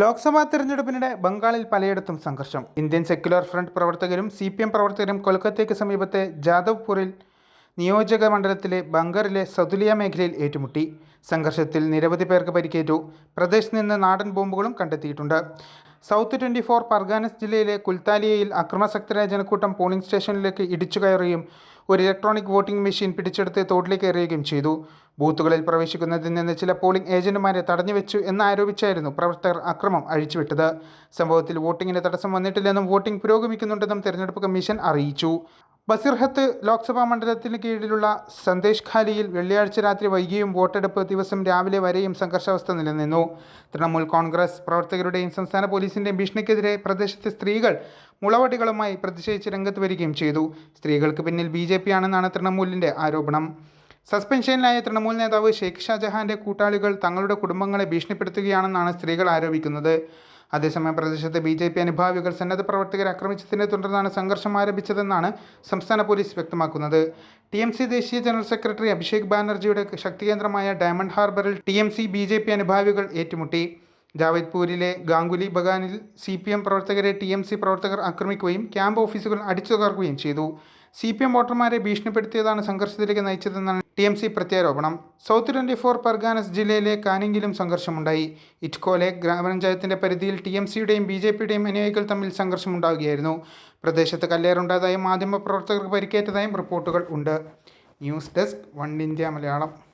ലോക്സഭാ തെരഞ്ഞെടുപ്പിനിടെ ബംഗാളിൽ പലയിടത്തും സംഘർഷം. ഇന്ത്യൻ സെക്യുലർ ഫ്രണ്ട് പ്രവർത്തകരും സി പി എം പ്രവർത്തകരും കൊൽക്കത്തയ്ക്ക് സമീപത്തെ ജാദവ്പൂരിൽ നിയോജക മണ്ഡലത്തിലെ ബംഗറിലെ സതുലിയ മേഖലയിൽ ഏറ്റുമുട്ടി. സംഘർഷത്തിൽ നിരവധി പേർക്ക് പരിക്കേറ്റു. പ്രദേശത്ത് നിന്ന് നാടൻ ബോംബുകളും കണ്ടെത്തിയിട്ടുണ്ട്. സൗത്ത് ട്വന്റി ഫോർ പർഗാനസ് ജില്ലയിലെ കുൽത്താലിയയിൽ അക്രമാസക്തരായ ജനക്കൂട്ടം പോളിംഗ് സ്റ്റേഷനിലേക്ക് ഇടിച്ചു കയറുകയും ഒരു ഇലക്ട്രോണിക് വോട്ടിംഗ് മെഷീൻ പിടിച്ചെടുത്ത് തോട്ടിലേക്ക് എറിയുകയും ചെയ്തു. ബൂത്തുകളിൽ പ്രവേശിക്കുന്നതിൽ നിന്ന് ചില പോളിംഗ് ഏജന്റുമാരെ തടഞ്ഞുവെച്ചു എന്നാരോപിച്ചായിരുന്നു പ്രവർത്തകർ അക്രമം അഴിച്ചുവിട്ടത്. സംഭവത്തിൽ വോട്ടിങ്ങിന് തടസ്സം വന്നിട്ടില്ലെന്നും വോട്ടിംഗ് പുരോഗമിക്കുന്നുണ്ടെന്നും തെരഞ്ഞെടുപ്പ് കമ്മീഷൻ അറിയിച്ചു. ബസിർഹത്ത് ലോക്സഭാ മണ്ഡലത്തിന് കീഴിലുള്ള സന്ദേശ് ഖാലിയിൽ വെള്ളിയാഴ്ച രാത്രി വൈകിയും വോട്ടെടുപ്പ് ദിവസം രാവിലെ വരെയും സംഘർഷാവസ്ഥ നിലനിന്നു. തൃണമൂൽ കോൺഗ്രസ് പ്രവർത്തകരുടെയും സംസ്ഥാന പോലീസിന്റെയും ഭീഷണിക്കെതിരെ പ്രദേശത്തെ സ്ത്രീകൾ മുളവടികളുമായി പ്രതിഷേധിച്ച് രംഗത്ത് വരികയും ചെയ്തു. സ്ത്രീകൾക്ക് പിന്നിൽ ബി ജെ പി ആണെന്നാണ് തൃണമൂലിന്റെ ആരോപണം. സസ്പെൻഷനിലായ തൃണമൂൽ നേതാവ് ഷെയ്ഖ് ഷാജഹാന്റെ കൂട്ടാളികൾ തങ്ങളുടെ കുടുംബങ്ങളെ ഭീഷണിപ്പെടുത്തുകയാണെന്നാണ് സ്ത്രീകൾ ആരോപിക്കുന്നത്. അതേസമയം പ്രദേശത്തെ ബി ജെ പി അനുഭാവികൾ സന്നദ്ധ പ്രവർത്തകരെ ആക്രമിച്ചതിനെ തുടർന്നാണ് സംഘർഷം ആരംഭിച്ചതെന്നാണ് സംസ്ഥാന പോലീസ് വ്യക്തമാക്കുന്നത്. ടി എം സി ദേശീയ ജനറൽ സെക്രട്ടറി അഭിഷേക് ബാനർജിയുടെ ശക്തികേന്ദ്രമായ ഡയമണ്ട് ഹാർബറിൽ T M C B J P അനുഭാവികൾ ഏറ്റുമുട്ടി. ജാവദ്പൂരിലെ ഗാംഗുലി ബഗാനിൽ സി പി എം പ്രവർത്തകരെ ടി എം സി പ്രവർത്തകർ ആക്രമിക്കുകയും ക്യാമ്പ് ഓഫീസുകൾ അടിച്ചു തകർക്കുകയും ചെയ്തു. സി പി എം വോട്ടർമാരെ ഭീഷണിപ്പെടുത്തിയതാണ് സംഘർഷത്തിലേക്ക് നയിച്ചതെന്നാണ് ടി എം സി പ്രത്യാരോപണം. സൗത്ത് ട്വന്റി ഫോർ പർഗാനസ് ജില്ലയിലെ കാനിങ്കിലും സംഘർഷമുണ്ടായി. ഇറ്റ്കോലെ ഗ്രാമപഞ്ചായത്തിന്റെ പരിധിയിൽ ടി എം സിയുടെയും ബി ജെ പിയുടെയും അനുയായികൾ തമ്മിൽ സംഘർഷമുണ്ടാവുകയായിരുന്നു. പ്രദേശത്ത് കല്ലേറുണ്ടായതായും മാധ്യമപ്രവർത്തകർക്ക് പരിക്കേറ്റതായും റിപ്പോർട്ടുകൾ ഉണ്ട്. News desk one India Malayalam.